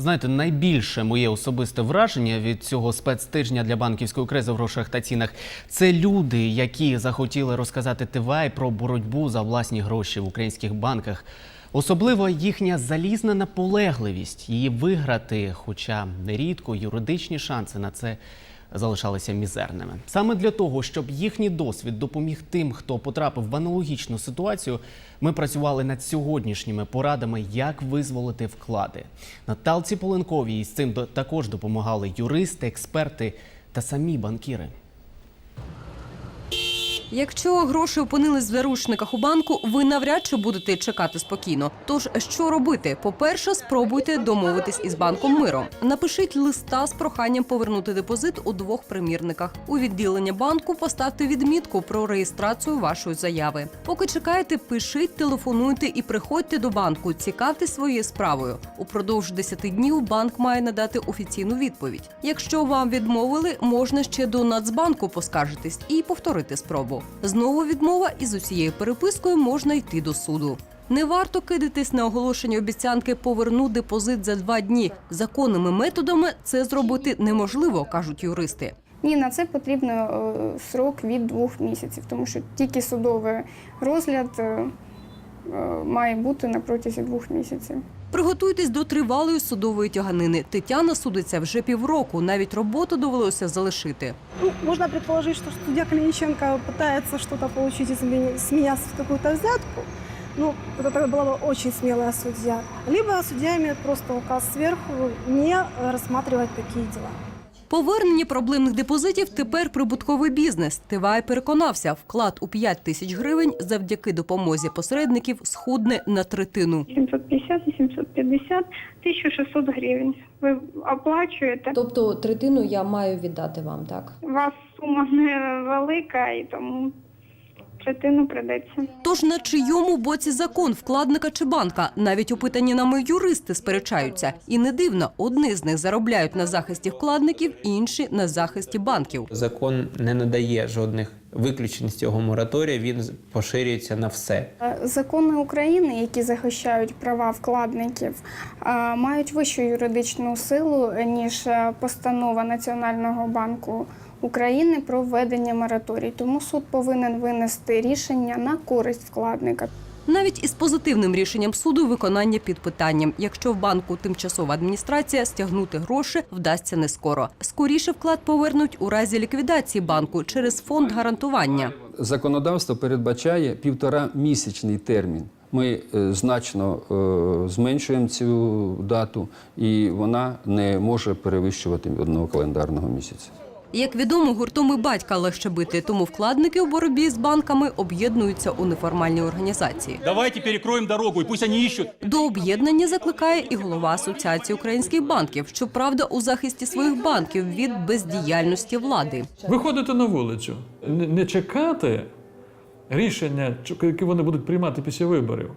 Знаєте, найбільше моє особисте враження від цього спецтижня для банківської кризи в грошах та цінах це люди, які захотіли розказати Тивай про боротьбу за власні гроші в українських банках. Особливо їхня залізна наполегливість її виграти, хоча нерідко юридичні шанси на це залишалися мізерними. Саме для того, щоб їхній досвід допоміг тим, хто потрапив в аналогічну ситуацію, ми працювали над сьогоднішніми порадами, як визволити вклади. Наталці Поленковій з цим також допомагали юристи, експерти та самі банкіри. Якщо гроші опинились в заручниках у банку, ви навряд чи будете чекати спокійно. Тож що робити? По-перше, спробуйте домовитись із банком миром. Напишіть листа з проханням повернути депозит у двох примірниках. У відділення банку поставте відмітку про реєстрацію вашої заяви. Поки чекаєте, пишіть, телефонуйте і приходьте до банку. Цікавтесь своєю справою. Упродовж 10 днів банк має надати офіційну відповідь. Якщо вам відмовили, можна ще до Нацбанку поскаржитись і повторити спробу. Знову відмова, і з усією перепискою можна йти до суду. Не варто кидатись на оголошення обіцянки поверну депозит за два дні. Законними методами це зробити неможливо, кажуть юристи. Ні, на це потрібно е, срок від двох місяців, тому що тільки судовий розгляд е, е, має бути на протязі двох місяців. Приготуйтесь до тривалої судової тяганини. Тетяна судиться вже півроку. Навіть роботу довелося залишити. Ну, можно предположить, что судья Калиниченко пытается что-то получить из меня, с меня с какую-то взятку. Ну, это тогда была бы очень смелая судья. Либо судья имеет просто указ сверху не э, рассматривать такие дела. Повернення проблемних депозитів тепер прибутковий бізнес. Тивай переконався, вклад у 5 тисяч гривень завдяки допомозі посередників схудне на третину. 750, 750, 1600 гривень. Ви оплачуєте. Тобто третину я маю віддати вам, так? У вас сума невелика і тому третину придеться. Тож на чийому боці закон вкладника чи банка? Навіть опитані нами юристи сперечаються. І не дивно, одні з них заробляють на захисті вкладників, інші на захисті банків. Закон не надає жодних виключень з цього мораторія. Він поширюється на все. Е, Закони України, які захищають права вкладників, е, мають вищу юридичну силу ніж е, постанова Національного банку України про введення мораторій. Тому суд повинен винести рішення на користь вкладника. Навіть із позитивним рішенням суду виконання під питанням. Якщо в банку тимчасова адміністрація, стягнути гроші вдасться не скоро. Скоріше вклад повернуть у разі ліквідації банку через фонд гарантування. Законодавство передбачає півтора місячний термін. Ми е, значно е, зменшуємо цю дату, і вона не може перевищувати одного календарного місяця. Як відомо, гуртом і батька легше бити, тому вкладники у боротьбі з банками об'єднуються у неформальні організації. Давайте перекроем дорогу, и пусть они ищут. До об'єднання закликає і голова Асоціації українських банків, щоправда, у захисті своїх банків від бездіяльності влади. Виходити на вулицю, не не чекати рішення, які вони будуть приймати після виборів.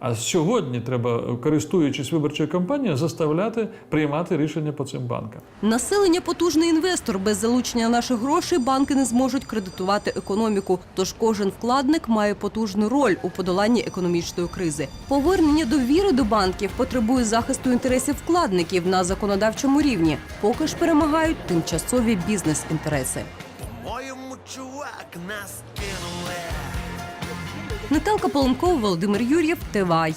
А сьогодні треба, користуючись виборчою кампанією, заставляти приймати рішення по цим банкам. Населення потужний інвестор. Без залучення наших грошей банки не зможуть кредитувати економіку. Тож кожен вкладник має потужну роль у подоланні економічної кризи. Повернення довіри до банків потребує захисту інтересів вкладників на законодавчому рівні. Поки ж перемагають тимчасові бізнес-інтереси. Моєму чувак нас. Наталка Полонкова, Володимир Юр'єв, Тивай.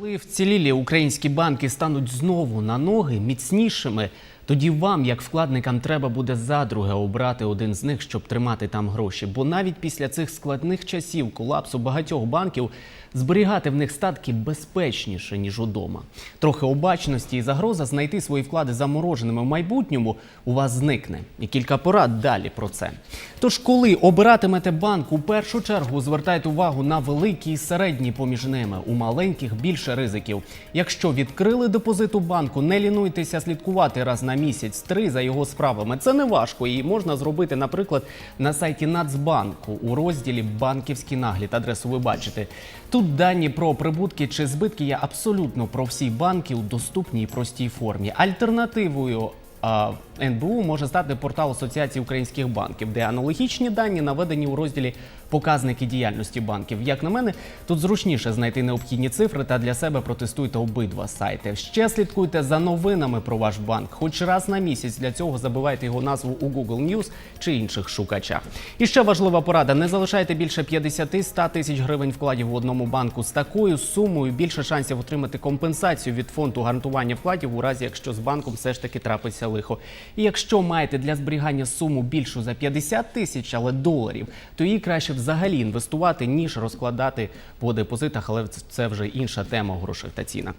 Коли вцілілі українські банки стануть знову на ноги міцнішими, тоді вам, як вкладникам, треба буде задруге обрати один з них, щоб тримати там гроші. Бо навіть після цих складних часів колапсу багатьох банків зберігати в них статки безпечніше ніж удома. Трохи обачності і загроза знайти свої вклади замороженими в майбутньому у вас зникне. І кілька порад далі про це. Тож, коли обиратимете банк, у першу чергу звертайте увагу на великі і середні поміж ними. У маленьких більше ризиків. Якщо відкрили депозит у банку, не лінуйтеся слідкувати раз на місяць-три за його справами. Це не важко і можна зробити, наприклад, на сайті Нацбанку у розділі Банківський нагляд. Адресу ви бачите. Тут дані про прибутки чи збитки є абсолютно про всі банки у доступній і простій формі. Альтернативою НБУ може стати портал Асоціації українських банків, де аналогічні дані наведені у розділі показники діяльності банків. Як на мене, тут зручніше знайти необхідні цифри та для себе протестуйте обидва сайти. Ще слідкуйте за новинами про ваш банк. Хоч раз на місяць для цього забивайте його назву у Google News чи інших шукачах. І ще важлива порада: не залишайте більше 50-100 тисяч гривень вкладів в одному банку. З такою сумою більше шансів отримати компенсацію від фонду гарантування вкладів у разі, якщо з банком все ж таки трапиться лихо. І якщо маєте для зберігання суму більшу за 50 тисяч, але доларів, то її краще взагалі інвестувати ніж розкладати по депозитах, але це вже інша тема у грошах та цінах.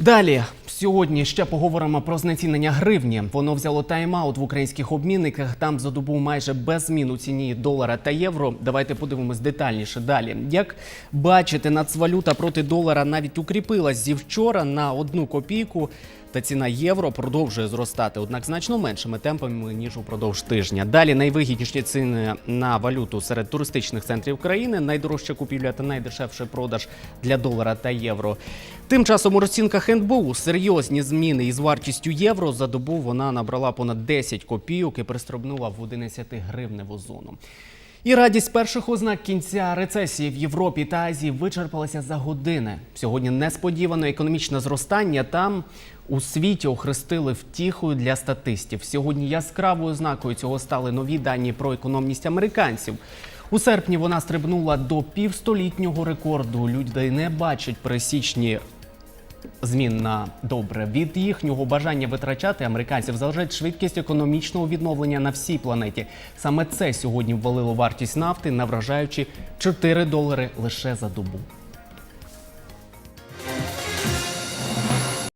Далі сьогодні ще поговоримо про знецінення гривні. Воно взяло тайм-аут в українських обмінниках. Там за добу майже без змін у ціні долара та євро. Давайте подивимось детальніше. Далі, як бачите, нацвалюта проти долара навіть укріпилась зі вчора на одну копійку. Та ціна євро продовжує зростати, однак значно меншими темпами ніж упродовж тижня. Далі найвигідніші ціни на валюту серед туристичних центрів країни, найдорожча купівля та найдешевший продаж для долара та євро. Тим часом у розцінках НБУ серйозні зміни із вартістю євро за добу вона набрала понад 10 копійок і пристробнула в 11 гривневу зону. І радість перших ознак кінця рецесії в Європі та Азії вичерпалася за години. Сьогодні несподівано економічне зростання там у світі охрестили втіхою для статистів. Сьогодні яскравою ознакою цього стали нові дані про економність американців. У серпні вона стрибнула до півстолітнього рекорду. Люди не бачать пересічні змін на добре. Від їхнього бажання витрачати американців залежить швидкість економічного відновлення на всій планеті. Саме це сьогодні ввалило вартість нафти на вражаючі 4 долари лише за добу.